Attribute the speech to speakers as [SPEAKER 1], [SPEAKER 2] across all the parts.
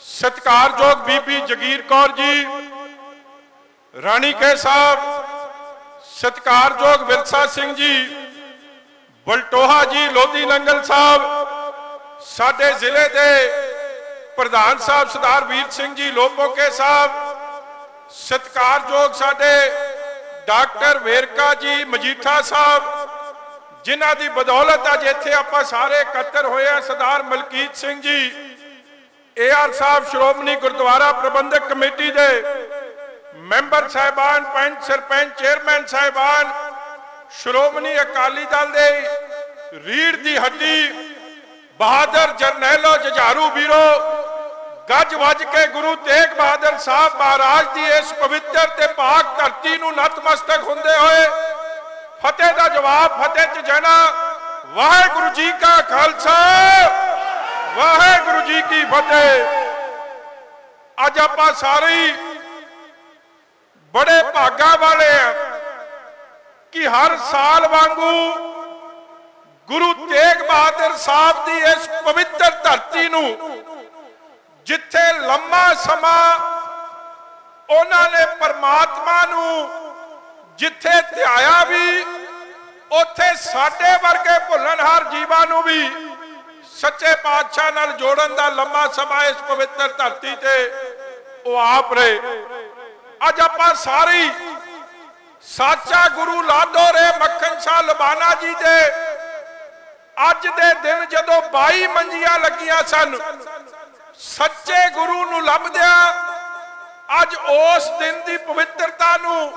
[SPEAKER 1] ਸਤਿਕਾਰਯੋਗ ਬੀਬੀ ਜਗੀਰ ਕੌਰ ਜੀ ਰਾਣੀ ਕੇ ਸਾਹਿਬ, ਸਤਿਕਾਰਯੋਗ ਵਿਰਸਾ ਸਿੰਘ ਜੀ, ਬਲਟੋਹਾ ਜੀ, ਲੋਧੀ ਨੰਗਲ ਸਾਹਿਬ, ਸਾਡੇ ਜ਼ਿਲ੍ਹੇ ਦੇ ਪ੍ਰਧਾਨ ਸਾਹਿਬ ਸਰਦਾਰ ਵੀਰ ਸਿੰਘ ਜੀ, ਲੋਪੋਕੇ ਸਾਹਿਬ, ਸਤਿਕਾਰਯੋਗ ਸਾਡੇ ਡਾਕਟਰ ਵੇਰਕਾ ਜੀ, ਮਜੀਠਾ ਸਾਹਿਬ, ਜਿਨ੍ਹਾਂ ਦੀ ਬਦੌਲਤ ਅੱਜ ਇੱਥੇ ਆਪਾਂ ਸਾਰੇ ਇਕੱਤਰ ਹੋਏ ਆ, ਸਰਦਾਰ ਮਲਕੀਤ ਸਿੰਘ ਜੀ ਏਆਰ ਸਾਹਿਬ ਸ਼੍ਰੋਮਣੀ ਗੁਰਦੁਆਰਾ ਪ੍ਰਬੰਧਕ ਕਮੇਟੀ ਦੇ ਮੈਂਬਰ ਸਾਹਿਬਾਨ, ਪੰਚ ਸਰਪੰਚ, ਚੇਅਰਮੈਨ ਸਾਹਿਬਾਨ, ਸ਼੍ਰੋਮਣੀ ਅਕਾਲੀ ਦਲ ਦੇ ਰੀੜ ਦੀ ਹੱਡੀ, ਬਹਾਦਰ ਜਰਨੈਲੋ ਜਝਾਰੂ ਵੀਰੋ, ਗੱਜ ਵੱਜ ਕੇ ਗੁਰੂ ਤੇਗ ਬਹਾਦਰ ਸਾਹਿਬ ਮਹਾਰਾਜ ਦੀ ਇਸ ਪਵਿੱਤਰ ਤੇ ਪਾਕ ਧਰਤੀ ਨੂੰ ਨਤਮਸਤਕ ਹੁੰਦੇ ਹੋਏ ਫਤਿਹ ਦਾ ਜਵਾਬ, ਫਤਿਹ ਚ ਜਣਾ, ਵਾਹਿਗੁਰੂ ਜੀ ਕਾ ਖਾਲਸਾ। ਵਾਹਿਗੁਰੂ ਜੀ ਕੀ ਫਤਿਹ। ਅੱਜ ਆਪਾਂ ਸਾਰੇ ਹੀ ਬੜੇ ਭਾਗਾ ਵਾਲੇ ਆ ਕਿ ਹਰ ਸਾਲ ਵਾਂਗੂ ਗੁਰੂ ਤੇਗ ਬਹਾਦਰ ਸਾਹਿਬ ਦੀ ਇਸ ਪਵਿੱਤਰ ਧਰਤੀ ਨੂੰ ਜਿੱਥੇ ਲੰਮਾ ਸਮਾਂ ਉਹਨਾਂ ਨੇ ਪਰਮਾਤਮਾ ਨੂੰ ਜਿੱਥੇ ਧਿਆਇਆ ਵੀ, ਉੱਥੇ ਸਾਡੇ ਵਰਗੇ ਭੁੱਲਣਹਾਰ ਜੀਵਾਂ ਨੂੰ ਵੀ ਸੱਚੇ ਪਾਤਸ਼ਾਹ ਨਾਲ ਜੋੜਨ ਦਾ ਲੰਮਾ ਸਮਾਂ ਇਸ ਪਵਿੱਤਰ ਧਰਤੀ ਤੇ ਉਹ ਆਪ ਰਹੇ। ਅੱਜ ਆਪਾਂ ਸਾਰੇ ਸਾਚਾ ਗੁਰੂ ਲਾਡੋ ਰੇ ਮੱਖਣ ਸ਼ਾਹ ਲਬਾਨਾ ਜੀ ਦੇ ਅੱਜ ਦੇ ਦਿਨ ਜਦੋਂ 22 ਮੰਜੀਆਂ ਲੱਗੀਆਂ ਸਨ, ਸੱਚੇ ਗੁਰੂ ਨੂੰ ਲੱਭਦਿਆਂ ਅੱਜ ਉਸ ਦਿਨ ਦੀ ਪਵਿੱਤਰਤਾ ਨੂੰ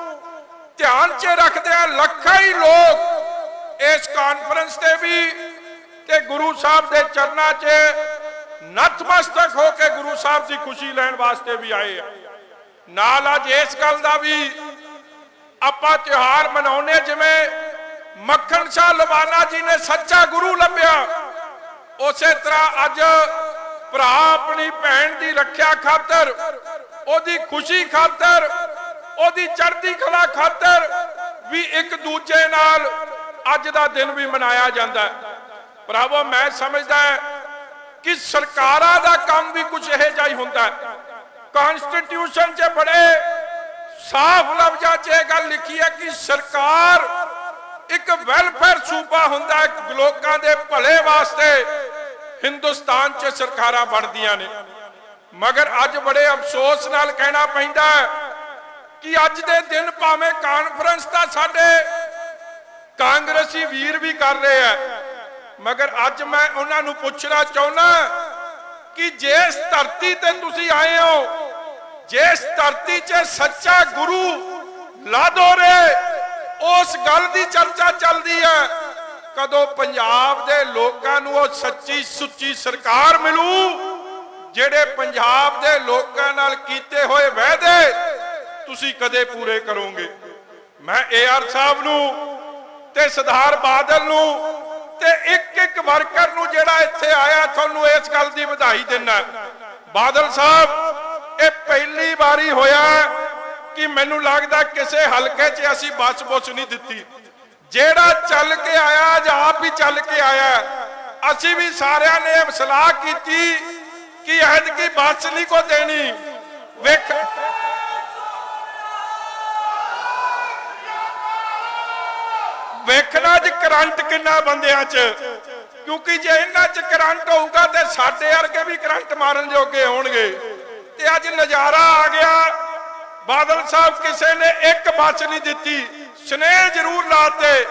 [SPEAKER 1] ਧਿਆਨ 'ਚ ਰੱਖਦਿਆਂ ਲੱਖਾਂ ਹੀ ਲੋਕ ਇਸ ਕਾਨਫਰੰਸ ਤੇ ਵੀ ਤੇ ਗੁਰੂ ਸਾਹਿਬ ਦੇ ਚਰਨਾਂ 'ਚ ਨਤਮਸਤਕ ਹੋ ਕੇ ਗੁਰੂ ਸਾਹਿਬ ਦੀ ਖੁਸ਼ੀ ਲੈਣ ਵਾਸਤੇ ਵੀ ਆਏ ਆ। ਨਾਲ ਅੱਜ ਇਸ ਗੱਲ ਦਾ ਵੀ ਆਪਾਂ ਤਿਉਹਾਰ ਮਨਾਉਨੇ ਜਿਵੇਂ ਮੱਖਣ ਸ਼ਾਹ ਲਵਾਨਾ ਜੀ ਨੇ ਸੱਚਾ ਗੁਰੂ ਲੱਭਿਆ। ਉਸੇ ਤਰ੍ਹਾਂ ਅੱਜ ਭਰਾ ਆਪਣੀ ਭੈਣ ਦੀ ਰੱਖਿਆ ਖਾਤਰ, ਉਹਦੀ ਖੁਸ਼ੀ ਖਾਤਰ, ਉਹਦੀ ਚੜ੍ਹਦੀ ਕਲਾ ਖਾਤਰ ਵੀ ਇੱਕ ਦੂਜੇ ਨਾਲ ਅੱਜ ਦਾ ਦਿਨ ਵੀ ਮਨਾਇਆ ਜਾਂਦਾ ਹੈ। ਭਰਾਵੋ, ਮੈਂ ਸਮਝਦਾ ਕਿ ਸਰਕਾਰਾਂ ਦਾ ਕੰਮ ਵੀ ਕੁਝ ਇਹ ਜਿਹਾ ਹੁੰਦਾ ਕਨਸਟੀਟਿਊਸ਼ਨ 'ਚ ਬੜੇ ਸਾਫ਼ ਲਫ਼ਜ਼ਾਂ 'ਚ ਇਹ ਗੱਲ ਲਿਖੀ ਹੈ ਕਿ ਸਰਕਾਰ ਇੱਕ ਵੈਲਫੇਅਰ ਸੂਬਾ ਹੁੰਦਾ ਹੈ। ਲੋਕਾਂ ਦੇ ਭਲੇ ਵਾਸਤੇ ਹਿੰਦੁਸਤਾਨ 'ਚ ਸਰਕਾਰਾਂ ਬਣਦੀਆਂ ਨੇ। ਮਗਰ ਅੱਜ ਬੜੇ ਅਫਸੋਸ ਨਾਲ ਕਹਿਣਾ ਪੈਂਦਾ ਕਿ ਅੱਜ ਦੇ ਦਿਨ ਭਾਵੇਂ ਕਾਨਫਰੰਸ ਤਾਂ ਸਾਡੇ ਕਾਂਗਰਸੀ ਵੀਰ ਵੀ ਕਰ ਰਹੇ ਆ ਮਗਰ ਅੱਜ ਮੈਂ ਉਹਨਾਂ ਨੂੰ ਪੁੱਛਣਾ ਚਾਹੁੰਦਾ ਕਿ ਜਿਸ ਧਰਤੀ ਤੇ ਤੁਸੀਂ ਆਏ ਹੋ, ਜਿਸ ਧਰਤੀ 'ਚ ਸੱਚਾ ਗੁਰੂ ਲਾਦੋ ਰੇ, ਉਸ ਗੱਲ ਦੀ ਚਰਚਾ ਚੱਲਦੀ ਹੈ। ਕਦੋਂ ਪੰਜਾਬ ਦੇ ਲੋਕਾਂ ਨੂੰ ਉਹ ਸੱਚੀ ਸੁੱਚੀ ਸਰਕਾਰ ਮਿਲੂ, ਜਿਹੜੇ ਪੰਜਾਬ ਦੇ ਲੋਕਾਂ ਨਾਲ ਕੀਤੇ ਹੋਏ ਵਾਅਦੇ ਤੁਸੀਂ ਕਦੇ ਪੂਰੇ ਕਰੋਗੇ? ਮੈਂ ਏਆਰ ਸਾਹਿਬ ਨੂੰ ਤੇ ਸਰਦਾਰ ਬਾਦਲ ਨੂੰ ਤੇ ਇੱਕ ਇੱਕ ਵਰਕਰ ਨੂੰ ਜਿਹੜਾ ਇੱਥੇ ਆਇਆ, ਤੁਹਾਨੂੰ ਇਸ ਗੱਲ ਦੀ ਵਧਾਈ ਦਿੰਦਾ ਬਾਦਲ ਸਾਹਿਬ, ਇਹ ਪਹਿਲੀ ਵਾਰੀ ਹੋਇਆ ਕਿ ਮੈਨੂੰ ਲੱਗਦਾ ਕਿਸੇ ਹਲਕੇ 'ਚ ਅਸੀਂ ਬੱਸ ਬੁੱਸ ਨਹੀਂ ਦਿੱਤੀ। ਜਿਹੜਾ ਚੱਲ ਕੇ ਆਇਆ ਜਾਂ ਆਪ ਹੀ ਚੱਲ ਕੇ ਆਇਆ ਅਸੀਂ ਵੀ ਸਾਰਿਆਂ ਨੇ ਸਲਾਹ ਕੀਤੀ ਕਿ ਅਹਦ ਕੀ ਬੱਸ ਨਹੀਂ ਕੋ ਦੇਣੀ। ਵੇਖ ਵੇਖਣਾ ਜੀ ਕਰੰਟ ਕਿੰਨਾ ਬੰਦਿਆਂ 'ਚ? ਕਿਉਂਕਿ ਜੇ ਇਹਨਾਂ 'ਚ ਕਰੰਟ ਹੋਊਗਾ ਤੇ ਸਾਡੇ ਵਰਗੇ ਵੀ ਕਰੰਟ ਮਾਰਨ ਜੋਗੇ ਹੋਣਗੇ। ਤੇ ਅੱਜ ਨਜ਼ਾਰਾ ਆ ਗਿਆ। ਬਾਦਲ ਸਾਹਿਬ ਕਿਸੇ ਨੇ ਇੱਕ ਬਚ ਨਹੀਂ ਦਿੱਤੀ। ਸਨੇਹ ਜ਼ਰੂਰ ਲਾਤੇ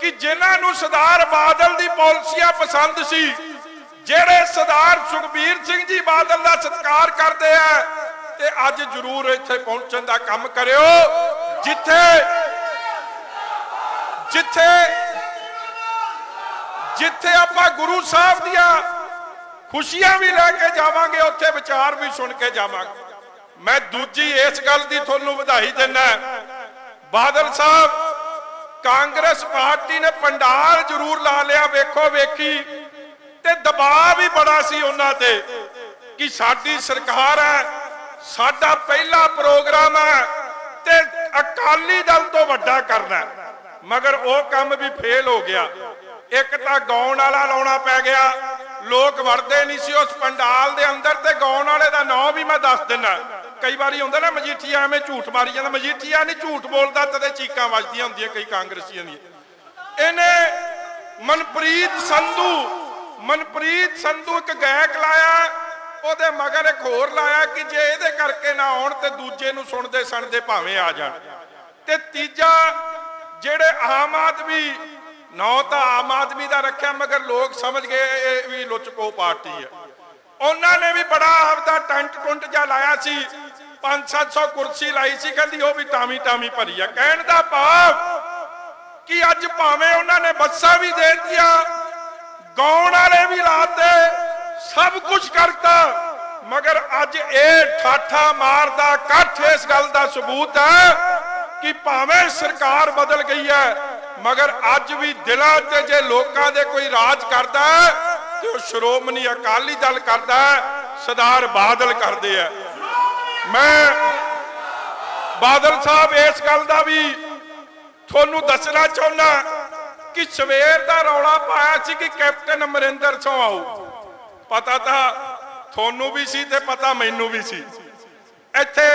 [SPEAKER 1] ਕਿ ਜਿਨ੍ਹਾਂ ਨੂੰ ਸਰਦਾਰ ਬਾਦਲ ਦੀ ਪਾਲਿਸੀਆਂ ਪਸੰਦ ਸੀ, ਜਿਹੜੇ ਸਰਦਾਰ ਸੁਖਬੀਰ ਸਿੰਘ ਜੀ ਬਾਦਲ ਦਾ ਸਤਿਕਾਰ ਕਰਦੇ ਆ, ਤੇ ਅੱਜ ਜ਼ਰੂਰ ਇੱਥੇ ਪਹੁੰਚਣ ਦਾ ਕੰਮ ਕਰਿਓ। ਜਿੱਥੇ ਜਿੱਥੇ ਜਿੱਥੇ ਆਪਾਂ ਗੁਰੂ ਸਾਹਿਬ ਦੀਆਂ ਖੁਸ਼ੀਆਂ ਵੀ ਲੈ ਕੇ ਜਾਵਾਂਗੇ, ਉੱਥੇ ਵਿਚਾਰ ਵੀ ਸੁਣ ਕੇ ਜਾਵਾਂਗੇ। ਮੈਂ ਦੂਜੀ ਇਸ ਗੱਲ ਦੀ ਤੁਹਾਨੂੰ ਵਧਾਈ ਦਿੰਦਾ ਬਾਦਲ ਸਾਹਿਬ, ਕਾਂਗਰਸ ਪਾਰਟੀ ਨੇ ਪੰਡਾਲ ਜ਼ਰੂਰ ਲਾ ਲਿਆ, ਵੇਖੋ, ਵੇਖੀ। ਤੇ ਦਬਾਅ ਵੀ ਬੜਾ ਸੀ ਉਹਨਾਂ ਤੇ ਕਿ ਸਾਡੀ ਸਰਕਾਰ ਹੈ, ਸਾਡਾ ਪਹਿਲਾ ਪ੍ਰੋਗਰਾਮ ਹੈ ਤੇ ਅਕਾਲੀ ਦਲ ਤੋਂ ਵੱਡਾ ਕਰਨਾ ਮਗਰ ਉਹ ਕੰਮ ਵੀ ਫੇਲ ਹੋ ਗਿਆ। ਇੱਕ ਤਾਂ ਗਾਉਣ ਵਾਲਾ ਲਾਉਣਾ ਪੈ ਗਿਆ। ਲੋਕ ਵੜਦੇ ਨਹੀਂ ਸੀ ਉਸ ਪੰਡਾਲ ਦੇ ਅੰਦਰ ਤੇ ਗਾਉਣ ਵਾਲੇ ਦਾ ਨਾਂ ਵੀ ਮੈਂ ਦੱਸ ਦਿੰਨਾ ਕਈ ਵਾਰੀ ਹੁੰਦਾ ਨਾ ਮਜੀਠੀਆ ਐਵੇਂ ਝੂਠ ਮਾਰੀ ਜਾਂਦਾ। ਮਜੀਠੀਆ ਨਹੀਂ ਝੂਠ ਬੋਲਦਾ ਤਦੇ ਚੀਕਾਂ ਵੱਜਦੀਆਂ ਹੁੰਦੀਆਂ ਕਈ ਕਾਂਗਰਸੀਆਂ ਦੀਆਂ। ਇਹਨੇ ਮਨਪ੍ਰੀਤ ਸੰਧੂ ਮਨਪ੍ਰੀਤ ਸੰਧੂ ਇੱਕ ਗਾਇਕ ਲਾਇਆ। ਉਹਦੇ ਮਗਰ ਇੱਕ ਹੋਰ ਲਾਇਆ ਕਿ ਜੇ ਇਹਦੇ ਕਰਕੇ ਨਾ ਆਉਣ ਤੇ ਦੂਜੇ ਨੂੰ ਸੁਣਦੇ ਸੁਣਦੇ ਭਾਵੇਂ ਆ ਜਾਣ। ਤੇ ਤੀਜਾ, ਜਿਹੜੇ ਆਮ ਆਦਮੀ ਨਾਂ ਤਾਂ ਆਮ ਆਦਮੀ ਦਾ ਰੱਖਿਆ, ਮਗਰ ਲੋਕ ਸਮਝ ਗਏ ਇਹ ਵੀ ਲੁੱਚਪੋ ਪਾਰਟੀ ਹੈ। ਉਹਨਾਂ ਨੇ ਵੀ ਬੜਾ ਆਪਦਾ ਟੈਂਟ ਟੁੰਟ ਜਿਹਾ ਲਾਇਆ ਸੀ। 5-700 ਕੁਰਸੀ ਲਾਈ ਸੀ, ਕਹਿੰਦੀ ਉਹ ਵੀ ਟਾਮੀ ਟਾਮੀ ਭਰੀ ਆ। ਕਹਿਣ ਦਾ ਭਾਵ ਕਿ ਅੱਜ ਭਾਵੇਂ ਉਹਨਾਂ ਨੇ ਬੱਸਾਂ ਵੀ ਦੇ ਦਿੱਤੀਆਂ, ਗਾਉਣ ਵਾਲੇ ਵੀ ਲਾਤੇ, ਸਭ ਕੁਝ ਕਰਤਾ, ਮਗਰ ਅੱਜ ਇਹ ਠਾਠਾ ਮਾਰਦਾ ਇਕੱਠ ਇਸ ਗੱਲ ਦਾ ਸਬੂਤ ਹੈ ਕਿ ਭਾਵੇਂ ਸਰਕਾਰ ਬਦਲ ਗਈ ਹੈ ਮਗਰ ਅੱਜ ਵੀ ਦਿਲਾਂ ਤੇ ਜੇ ਲੋਕਾਂ ਦੇ ਕੋਈ ਰਾਜ ਕਰਦਾ ਤੇ ਉਹ ਸ਼੍ਰੋਮਣੀ ਅਕਾਲੀ ਦਲ ਕਰਦਾ ਸਰਦਾਰ ਬਾਦਲ ਕਰਦੇ ਆ। ਮੈਂ ਬਾਦਲ ਸਾਹਿਬ, ਇਸ ਗੱਲ ਦਾ ਵੀ ਤੁਹਾਨੂੰ ਦੱਸਣਾ ਚਾਹੁੰਦਾ ਕਿ ਸਵੇਰ ਦਾ ਰੌਲਾ ਪਾਇਆ ਸੀ ਕਿ ਕੈਪਟਨ ਅਮਰਿੰਦਰ ਸਿੰਘ ਆਓ ਪਤਾ ਤਾਂ ਤੁਹਾਨੂੰ ਵੀ ਸੀ ਤੇ ਪਤਾ ਮੈਨੂੰ ਵੀ ਸੀ। ਇੱਥੇ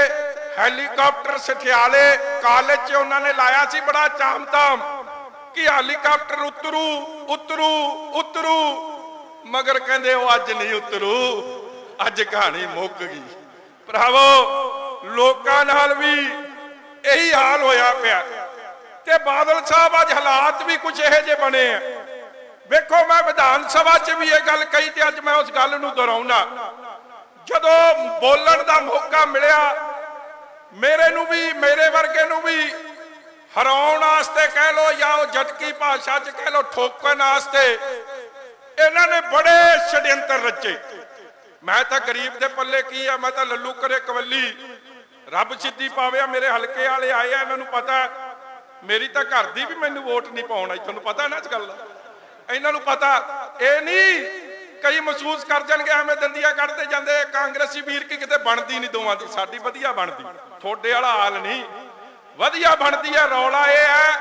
[SPEAKER 1] ਹੈਲੀਕਾਪਟਰ, ਸਠਿਆਲੇ, ਕਾਲਜ 'ਚ ਉਹਨਾਂ ਨੇ ਲਾਇਆ ਸੀ, ਬੜਾ ਚਾਮਤਾਮ ਕਿ ਹੈਲੀਕਾਪਟਰ ਉਤਰੂ ਉਤਰੂ ਉਤਰੂ। ਮਗਰ ਕਹਿੰਦੇ ਉਹ ਅੱਜ ਨਹੀਂ ਉਤਰੂ, ਅੱਜ ਕਹਾਣੀ ਮੁੱਕ ਗਈ। ਭਰਾਵੋ, ਲੋਕਾਂ ਨਾਲ ਵੀ ਇਹੀ ਹਾਲ ਹੋਇਆ ਪਿਆ। ਤੇ ਬਾਦਲ ਸਾਹਿਬ ਅੱਜ ਹਾਲਾਤ ਵੀ ਕੁਝ ਇਹੋ ਜਿਹੇ ਬਣੇ ਆ। ਵੇਖੋ, ਮੈਂ ਵਿਧਾਨ ਸਭਾ 'ਚ ਵੀ ਇਹ ਗੱਲ ਕਹੀ ਤੇ ਅੱਜ ਮੈਂ ਉਸ ਗੱਲ ਨੂੰ ਦੁਹਰਾਉਣਾ। ਜਦੋਂ ਬੋਲਣ ਦਾ ਮੌਕਾ ਮਿਲਿਆ, ਮੇਰੇ ਨੂੰ ਵੀ, ਮੇਰੇ ਵਰਗੇ ਨੂੰ ਵੀ ਹਰਾਉਣ ਵਾਸਤੇ ਕਹਿ ਲੋ ਜਾਂ ਉਹ ਜਟਕੀ ਭਾਸ਼ਾ 'ਚ ਕਹਿ ਲੋ ਠੋਕਣ ਵਾਸਤੇ, ਇਹਨਾਂ ਨੇ ਬੜੇ ਛੜਯੰਤਰ ਰਚੇ। ਮੈਂ ਤਾਂ ਗਰੀਬ ਦੇ ਪੱਲੇ ਕੀ ਆ, ਮੈਂ ਤਾਂ ਲੱਲੂ ਕਰੇ ਕਵੱਲੀ। ਰੱਬ ਸਿੱਧੀ ਪਾਵੇ ਮੇਰੇ ਹਲਕੇ ਵਾਲੇ ਆਏ ਆ, ਇਹਨਾਂ ਨੂੰ ਪਤਾ। ਮੇਰੀ ਤਾਂ ਘਰ ਦੀ ਵੀ ਮੈਨੂੰ ਵੋਟ ਨਹੀਂ ਪਾਉਣ ਆਈ, ਤੁਹਾਨੂੰ ਪਤਾ ਨਾ ਇਸ ਗੱਲ? ਦਾ ਇਹਨਾਂ ਨੂੰ ਪਤਾ। ਇਹ ਨਹੀਂ, ਕਈ ਮਹਿਸੂਸ ਕਰ ਜਾਣਗੇ, ਐਵੇਂ ਦੰਦੀਆਂ ਕੱਢਦੇ ਜਾਂਦੇ, ਕਾਂਗਰਸੀ ਵੀਰ ਕੀ ਕਿਤੇ ਬਣਦੀ ਨਹੀਂ ਦੋਵਾਂ ਦੀ, ਸਾਡੀ ਵਧੀਆ ਬਣਦੀ। ਥੋੜੇ ਵਾਲਾ ਹਾਲ ਨਹੀਂ। ਵਧੀਆ ਬਣਦੀ ਹੈ ਰੌਲਾ ਇਹ ਹੈ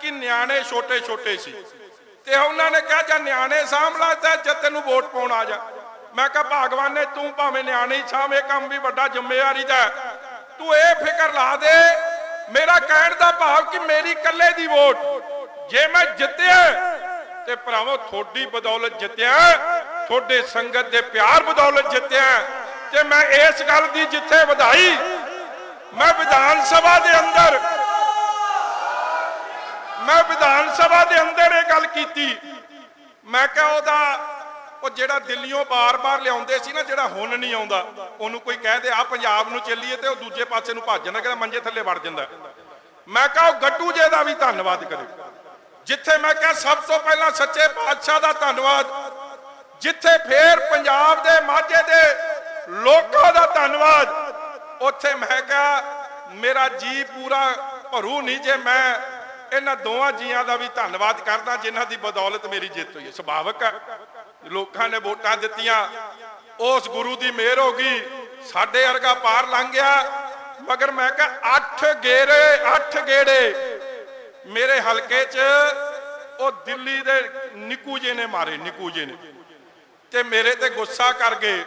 [SPEAKER 1] ਕਿ ਨਿਆਣੇ ਛੋਟੇ ਛੋਟੇ ਸੀ। ਤੇ ਉਹਨਾਂ ਨੇ ਕਿਹਾ, ਜਾਂ ਨਿਆਣੇ ਸਾਂਭਲਾ ਤਾਂ ਜਦ ਤੈਨੂੰ ਵੋਟ ਪਾਉਣ ਆ ਜਾ। ਮੈਂ ਕਿਹਾ, ਭਗਵਾਨ ਨੇ ਤੂੰ ਭਾਵੇਂ ਨਿਆਣੇ ਹੀ ਕੰਮ ਵੀ ਵੱਡਾ ਜ਼ਿੰਮੇਵਾਰੀ ਦਾ ਤੂੰ ਇਹ ਫਿਕਰ ਲਾ ਦੇ, ਮੇਰਾ ਕਹਿਣ ਦਾ ਭਾਵ ਕਿ ਮੇਰੀ ਕੱਲੇ ਦੀ ਵੋਟ। ਜੇ ਮੈਂ ਜਿੱਤਿਆ ਤੇ ਭਰਾਵੋ ਥੋੜੀ ਬਦੌਲਤ ਜਿੱਤਿਆ, ਤੁਹਾਡੇ ਸੰਗਤ ਦੇ ਪਿਆਰ ਬਦੌਲਤ ਜਿੱਤਿਆ, ਤੇ ਮੈਂ ਇਸ ਗੱਲ ਦੀ ਜਿੱਥੇ ਵਧਾਈ ਮੈਂ ਵਿਧਾਨ ਸਭਾ ਦੇ ਅੰਦਰ, ਮੈਂ ਵਿਧਾਨ ਸਭਾ ਦੇ ਅੰਦਰ ਇਹ ਗੱਲ ਕੀਤੀ। ਮੈਂ ਕਿਹਾ ਉਹਦਾ, ਉਹ ਜਿਹੜਾ ਦਿੱਲੀੋਂ ਬਾਰ-ਬਾਰ ਲਿਆਉਂਦੇ ਸੀ ਨਾ, ਜਿਹੜਾ ਹੁਣ ਨਹੀਂ ਆਉਂਦਾ, ਉਹਨੂੰ ਕੋਈ ਕਹਿ ਦੇ ਆ ਪੰਜਾਬ ਨੂੰ ਚੱਲੀਏ ਤੇ ਉਹ ਦੂਜੇ ਪਾਸੇ ਨੂੰ ਭੱਜ ਜਾਂਦਾ ਕਿਹੜਾ ਮੰਜੇ ਥੱਲੇ ਵੜ ਜਾਂਦਾ। ਮੈਂ ਕਿਹਾ ਉਹ ਗੱਟੂ ਜੇ ਦਾ ਵੀ ਧੰਨਵਾਦ ਕਰੇ। ਜਿੱਥੇ ਮੈਂ ਕਿਹਾ ਸਭ ਤੋਂ ਪਹਿਲਾਂ ਸੱਚੇ ਪਾਤਸ਼ਾਹ ਦਾ ਧੰਨਵਾਦ, ਜਿੱਥੇ ਫੇਰ ਪੰਜਾਬ ਦੇ ਮਾਝੇ ਦੇ ਲੋਕਾਂ ਦਾ ਧੰਨਵਾਦ ਉੱਥੇ ਮੈਂ ਕਿਹਾ, ਮੇਰਾ ਜੀ ਪੂਰਾ ਭਰੂ ਨਹੀਂ ਜੇ ਮੈਂ ਇਹਨਾਂ ਦੋਵਾਂ ਜੀਆਂ ਦਾ ਵੀ ਧੰਨਵਾਦ ਕਰਦਾ ਜਿਨ੍ਹਾਂ ਦੀ ਬਦੌਲਤ ਮੇਰੀ ਜਿੱਤ ਹੋਈ ਹੈ। ਸੁਭਾਵਕ ਹੈ। ਲੋਕਾਂ ਨੇ ਵੋਟਾਂ ਦਿੱਤੀਆਂ। ਉਸ ਗੁਰੂ ਦੀ ਮਿਹਰ ਹੋ ਗਈ। ਸਾਡੇ ਵਰਗਾ ਪਾਰ ਲੰਘ ਗਿਆ। ਮਗਰ ਮੈਂ ਕਿਹਾ, ਅੱਠ ਗੇੜੇ ਅੱਠ ਗੇੜੇ। ਮੇਰੇ ਹਲਕੇ 'ਚ ਉਹ ਦਿੱਲੀ ਦੇ ਨਿੱਕੂ ਜੇ ਨੇ ਮਾਰੇ, ਨਿੱਕੂ ਜੇ ਨੇ। ਤੇ ਮੇਰੇ ਤੇ ਗੁੱਸਾ ਕਰ ਗਏ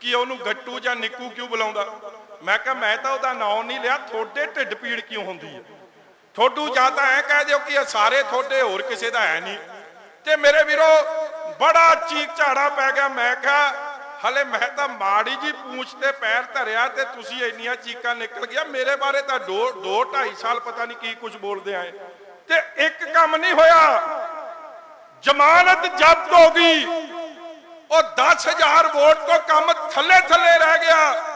[SPEAKER 1] ਕਿ ਉਹਨੂੰ ਗੱਟੂ ਜਾਂ ਨਿੱਕੂ ਕਿਉਂ ਬੁਲਾਉਂਦਾ? ਮੈਂ ਕਿਹਾ, ਮੈਂ ਤਾਂ ਉਹਦਾ ਨਾਮ ਨਹੀਂ ਲਿਆ, ਤੁਹਾਡੇ ਢਿੱਡ ਪੀੜ ਕਿਉਂ ਹੁੰਦੀ ਹੈ? ਥੋਡੂ ਜਾਂ ਤਾਂ ਐ ਕਹਿ ਦਿਓ ਕਿ ਇਹ ਸਾਰੇ ਥੋੜੇ ਹੋਰ ਕਿਸੇ ਦਾ ਹੈ ਨਹੀਂ। ਤੇ ਮੇਰੇ ਵੀਰੋ, ਬੜਾ ਚੀਕ ਝਾੜਾ ਪੈ ਗਿਆ। ਮੈਂ ਕਿਹਾ, ਹਲੇ ਮੈਂ ਤਾਂ ਮਾੜੀ ਜੀ ਪੂਛ ਤੇ ਪੈਰ ਧਰਿਆ ਤੇ ਤੁਸੀਂ ਇੰਨੀਆਂ ਚੀਕਾਂ ਨਿਕਲ ਗਿਆ। ਮੇਰੇ ਬਾਰੇ ਤਾਂ 2 2 2.5 ਸਾਲ ਪਤਾ ਨਹੀਂ ਕੀ ਕੁਝ ਬੋਲਦੇ ਆਏ। ਤੇ ਇੱਕ ਕੰਮ ਨਹੀਂ ਹੋਇਆ। ਜ਼ਮਾਨਤ ਜ਼ਬਤ ਹੋ ਗਈ। ਉਹ 10000 ਵੋਟ ਤੋਂ ਕੰਮ ਥੱਲੇ ਥੱਲੇ ਰਹਿ ਗਿਆ।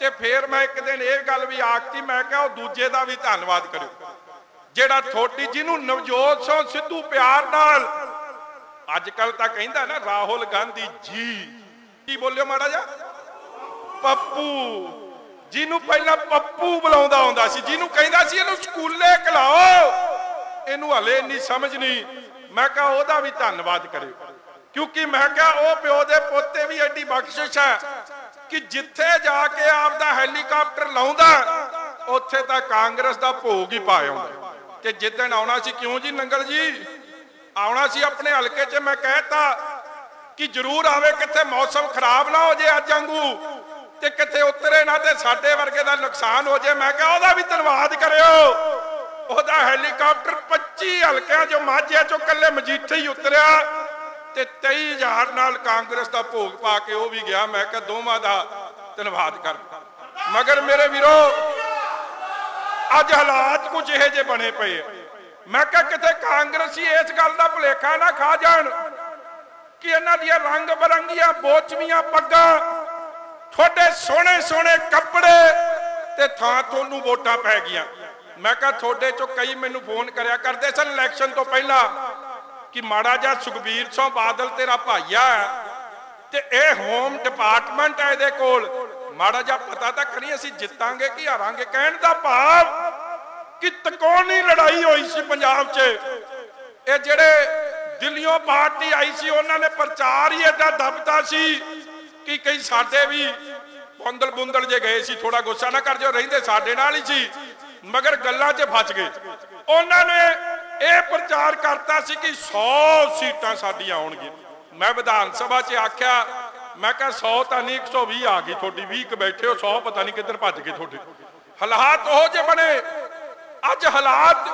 [SPEAKER 1] ਤੇ ਫੇਰ ਮੈਂ ਇੱਕ ਦਿਨ ਇਹ ਗੱਲ ਵੀ ਆਖਤੀ, ਮੈਂ ਕਿਹਾ ਉਹ ਦੂਜੇ ਦਾ ਵੀ ਧੰਨਵਾਦ ਕਰਿਓ। ਜਿਹੜਾ ਥੋੜੀ ਜਿਹਨੂੰ ਨਵਜੋਤ ਸਿੰਘ ਸਿੱਧੂ ਪਿਆਰ ਨਾਲ ਅੱਜ ਕੱਲ ਤਾਂ ਕਹਿੰਦਾ ਨਾ, ਰਾਹੁਲ ਗਾਂਧੀ ਜੀ। ਕੀ ਬੋਲਿਓ ਮਾੜਾ ਜਾ ਪੱਪੂ। ਜਿਹਨੂੰ ਪਹਿਲਾਂ ਪੱਪੂ ਬੁਲਾਉਂਦਾ ਹੁੰਦਾ ਸੀ, ਜਿਹਨੂੰ ਕਹਿੰਦਾ ਸੀ ਇਹਨੂੰ ਸਕੂਲੇ ਖਲਾਓ। ਇਹਨੂੰ ਹਲੇ ਇੰਨੀ ਸਮਝ ਨਹੀਂ। ਮੈਂ ਕਿਹਾ ਉਹਦਾ ਵੀ ਧੰਨਵਾਦ ਕਰਿਓ। ਕਿਉਂਕਿ ਮੈਂ ਕਿਹਾ ਉਹ ਪਿਓ ਦੇ ਪੋਤੇ ਵੀ ਐਡੀ ਬਖਸ਼ਿਸ਼ ਹੈ। ਕਿ ਜਿੱਥੇ ਜਾ ਕੇ ਆਪਦਾ ਹੈਲੀਕਾਪਟਰ ਲਾਉਂਦਾ, ਉੱਥੇ ਤਾਂ ਕਾਂਗਰਸ ਦਾ ਭੋਗ ਹੀ ਪਾ ਆਉਂਦਾ। ਤੇ ਜਿੱਦਣ ਆਉਣਾ ਸੀ, ਕਿਉਂ ਜੀ ਨੰਗਲ ਜੀ? ਆਉਣਾ ਸੀ ਆਪਣੇ ਹਲਕੇ 'ਚ ਮੈਂ ਕਹਿਤਾ ਕਿ ਜ਼ਰੂਰ ਆਵੇ, ਕਿੱਥੇ ਮੌਸਮ ਖਰਾਬ ਨਾ ਹੋ ਜੇ ਅੱਜ ਵਾਂਗੂ ਤੇ ਕਿੱਥੇ ਉਤਰੇ ਨਾ ਤੇ ਸਾਡੇ ਵਰਗੇ ਦਾ ਨੁਕਸਾਨ ਹੋ ਜੇ। ਮੈਂ ਕਿਹਾ, ਉਹਦਾ ਵੀ ਧੰਨਵਾਦ ਕਰਿਓ। ਉਹਦਾ ਹੈਲੀਕਾਪਟਰ 25 ਹਲਕਿਆਂ ਚੋਂ ਮਾਝਿਆਂ ਚੋਂ ਕੱਲੇ ਮਜੀਠੇ ਹੀ ਉਤਰਿਆ। ਤੇ 23000 ਨਾਲ ਕਾਂਗਰਸ ਦਾ ਭੋਗ ਪਾ ਕੇ ਉਹ ਵੀ ਗਿਆ। ਮੈਂ ਕਿਹਾ ਦੋਵਾਂ ਦਾ ਧੰਨਵਾਦ ਕਰ। ਮਗਰ ਮੇਰੇ ਵੀਰੋ, ਅੱਜ ਹਾਲਾਤ ਕੁਝ ਇਹੋ ਜਿਹੇ ਬਣੇ ਪਏ ਮੈਂ ਕਿਹਾ ਕਿਤੇ ਕਾਂਗਰਸੀ ਇਸ ਗੱਲ ਦਾ ਭੁਲੇਖਾ ਨਾ ਖਾ ਜਾਣ ਕਿ ਇਹਨਾਂ ਦੀਆਂ ਰੰਗ ਬਰੰਗੀਆਂ ਬੋਚਵੀਆਂ ਪੱਗਾਂ, ਤੁਹਾਡੇ ਸੋਹਣੇ ਸੋਹਣੇ ਕੱਪੜੇ ਤੇ ਥਾਂ ਤੁਹਾਨੂੰ ਵੋਟਾਂ ਪੈ ਗਈਆਂ। ਮੈਂ ਕਿਹਾ ਤੁਹਾਡੇ ਚੋਂ ਕਈ ਮੈਨੂੰ ਫੋਨ ਕਰਿਆ ਕਰਦੇ ਸਨ ਇਲੈਕਸ਼ਨ ਤੋਂ ਪਹਿਲਾਂ। ਕਿ ਮਾੜਾ ਜਿਹਾ ਸੁਖਬੀਰ ਸਿੰਘ ਬਾਦਲ ਤੇਰਾ ਭਾਈਆ ਤੇ ਇਹ ਹੋਮ ਡਿਪਾਰਟਮੈਂਟ ਹੈ ਇਹਦੇ ਕੋਲ। ਮਾੜਾ ਜਿਹਾ ਪਤਾ ਤਾਂ ਕਰੀ ਅਸੀਂ ਜਿੱਤਾਂਗੇ ਕਿ ਹਾਰਾਂਗੇ। ਕਹਿਣ ਦਾ ਭਾਵ ਕਿ ਤਕੋਣੀ ਲੜਾਈ ਹੋਈ ਸੀ ਪੰਜਾਬ 'ਚ। ਇਹ ਜਿਹੜੇ ਦਿੱਲੀੋਂ ਪਾਰਟੀ ਆਈ ਸੀ, ਉਹਨਾਂ ਨੇ ਪ੍ਰਚਾਰ ਹੀ ਏਦਾਂ ਦਬਤਾ ਸੀ ਕਿ ਕਈ ਸਾਡੇ ਵੀ ਬੰਦਲ ਬੁੰਦਲ ਜੇ ਗਏ ਸੀ ਥੋੜਾ ਗੁੱਸਾ ਨਾ ਕਰ ਜਿਓ, ਰਹਿੰਦੇ ਸਾਡੇ ਨਾਲ ਹੀ ਸੀ, ਮਗਰ ਗੱਲਾਂ 'ਚ ਫਸ ਗਏ। ਉਹਨਾਂ ਨੇ ਇਹ ਪ੍ਰਚਾਰ ਕਰਤਾ ਸੀ ਕਿ 100 ਸੀਟਾਂ ਸਾਡੀਆਂ ਆਉਣਗੀਆਂ। ਮੈਂ ਵਿਧਾਨ ਸਭਾ 'ਚ ਆਖਿਆ, ਮੈਂ ਕਿਹਾ 100 ਤਾਂ ਨਹੀਂ 120 ਆ ਗਈ ਤੁਹਾਡੀ 20 ਕ ਬੈਠੇ ਹੋ 100 ਪਤਾ ਨਹੀਂ ਕਿੱਧਰ ਭੱਜ ਗਏ ਤੁਹਾਡੇ। ਹਾਲਾਤ ਉਹ ਜੇ ਬਣੇ। ਅੱਜ ਹਾਲਾਤ